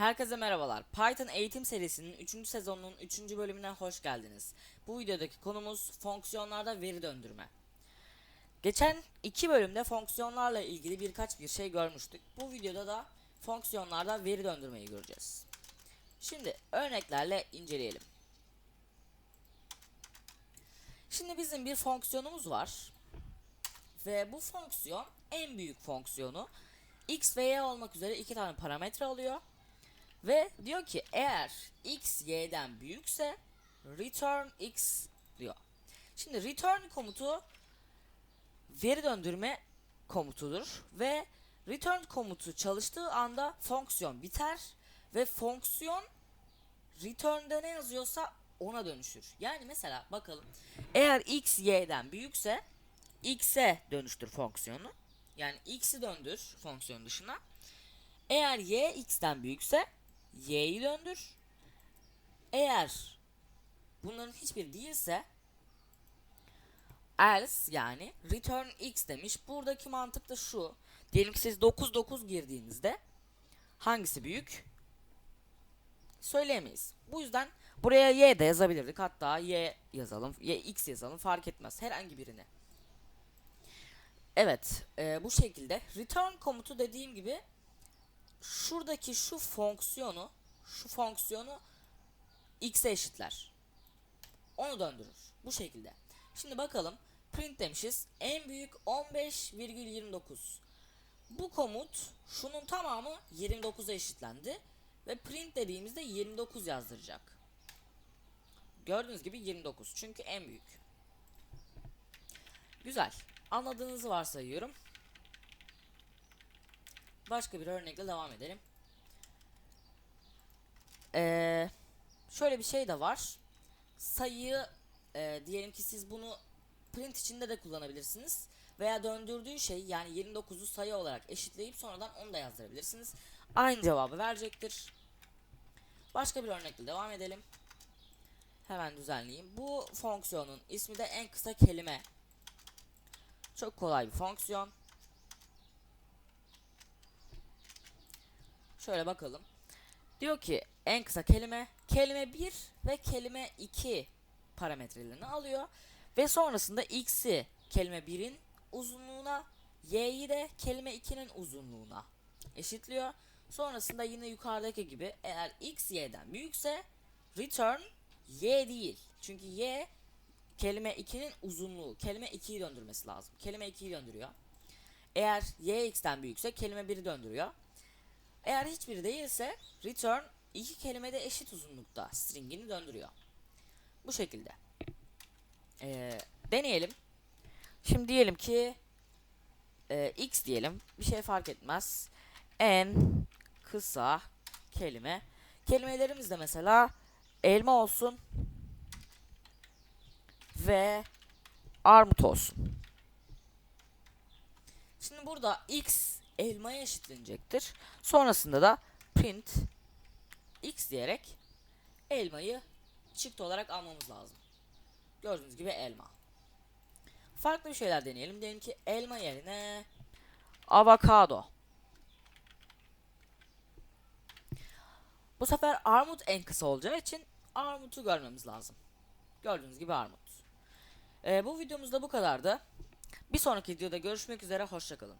Herkese merhabalar. Python eğitim serisinin 3. sezonunun 3. bölümüne hoş geldiniz. Bu videodaki konumuz fonksiyonlarda veri döndürme. Geçen iki bölümde fonksiyonlarla ilgili birkaç bir şey görmüştük. Bu videoda da fonksiyonlarda veri döndürmeyi göreceğiz. Şimdi örneklerle inceleyelim. Şimdi bizim bir fonksiyonumuz var. Ve bu fonksiyon en büyük fonksiyonu x ve y olmak üzere iki tane parametre alıyor. Ve diyor ki eğer x y'den büyükse return x diyor. Şimdi return komutu veri döndürme komutudur ve return komutu çalıştığı anda fonksiyon biter ve fonksiyon return'de ne yazıyorsa ona dönüşür. Yani mesela bakalım eğer x y'den büyükse x'e dönüştür fonksiyonu. Yani x'i döndür fonksiyon dışına. Eğer y x'ten büyükse y'yi döndür. Eğer bunların hiçbir değilse else yani return x demiş. Buradaki mantık da şu. Diyelim ki siz 9 9 girdiğinizde hangisi büyük? Söyleyemeyiz. Bu yüzden buraya y de yazabilirdik. Hatta y yazalım, y x yazalım fark etmez. Herhangi birini. Evet, e, bu şekilde return komutu dediğim gibi şuradaki şu fonksiyonu şu fonksiyonu x'e eşitler. Onu döndürür. Bu şekilde. Şimdi bakalım. Print demişiz. En büyük 15,29. Bu komut şunun tamamı 29'a eşitlendi. Ve print dediğimizde 29 yazdıracak. Gördüğünüz gibi 29. Çünkü en büyük. Güzel. Anladığınızı varsayıyorum. Başka bir örnekle devam edelim. Ee, şöyle bir şey de var. Sayıyı e, diyelim ki siz bunu print içinde de kullanabilirsiniz. Veya döndürdüğü şey yani 29'u sayı olarak eşitleyip sonradan onu da yazdırabilirsiniz. Aynı cevabı verecektir. Başka bir örnekle devam edelim. Hemen düzenleyeyim. Bu fonksiyonun ismi de en kısa kelime. Çok kolay bir fonksiyon. Şöyle bakalım. Diyor ki en kısa kelime kelime 1 ve kelime 2 parametrelerini alıyor ve sonrasında x'i kelime 1'in uzunluğuna y'yi de kelime 2'nin uzunluğuna eşitliyor. Sonrasında yine yukarıdaki gibi eğer x y'den büyükse return y değil. Çünkü y kelime 2'nin uzunluğu. Kelime 2'yi döndürmesi lazım. Kelime 2'yi döndürüyor. Eğer y x'ten büyükse kelime 1'i döndürüyor. Eğer hiçbiri değilse return iki kelimede eşit uzunlukta stringini döndürüyor. Bu şekilde. Ee, deneyelim. Şimdi diyelim ki e, x diyelim. Bir şey fark etmez. En kısa kelime. Kelimelerimiz de mesela elma olsun ve armut olsun. Şimdi burada x elmaya eşitlenecektir. Sonrasında da print x diyerek elmayı çıktı olarak almamız lazım. Gördüğünüz gibi elma. Farklı bir şeyler deneyelim. Diyelim ki elma yerine avokado. Bu sefer armut en kısa olacağı için armutu görmemiz lazım. Gördüğünüz gibi armut. Ee, bu videomuzda bu kadardı. Bir sonraki videoda görüşmek üzere. Hoşçakalın.